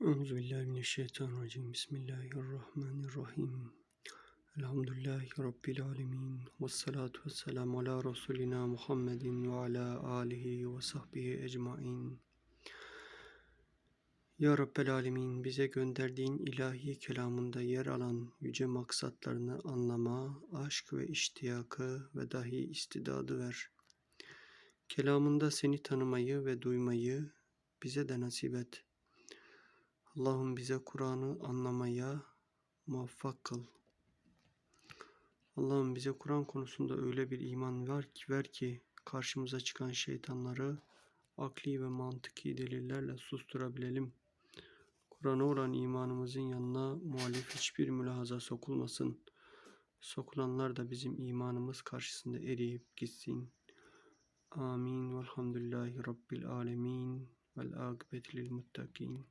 Euzubillahimineşşeytanirracim. Bismillahirrahmanirrahim. Elhamdülillahi Rabbil alemin. Ve salatu ve selamu ala Resulina Muhammedin ve ala alihi ve sahbihi ecmain. Ya Rabbel alemin bize gönderdiğin ilahi kelamında yer alan yüce maksatlarını anlama, aşk ve iştiyakı ve dahi istidadı ver. Kelamında seni tanımayı ve duymayı bize de nasip et. Allah'ım bize Kur'an'ı anlamaya muvaffak kıl. Allah'ım bize Kur'an konusunda öyle bir iman ver ki, ver ki karşımıza çıkan şeytanları akli ve mantıki delillerle susturabilelim. Kur'an'a olan imanımızın yanına muhalif hiçbir mülahaza sokulmasın. Sokulanlar da bizim imanımız karşısında eriyip gitsin. Amin. Velhamdülillahi Rabbil alemin. Vel akıbeti lil muttakin.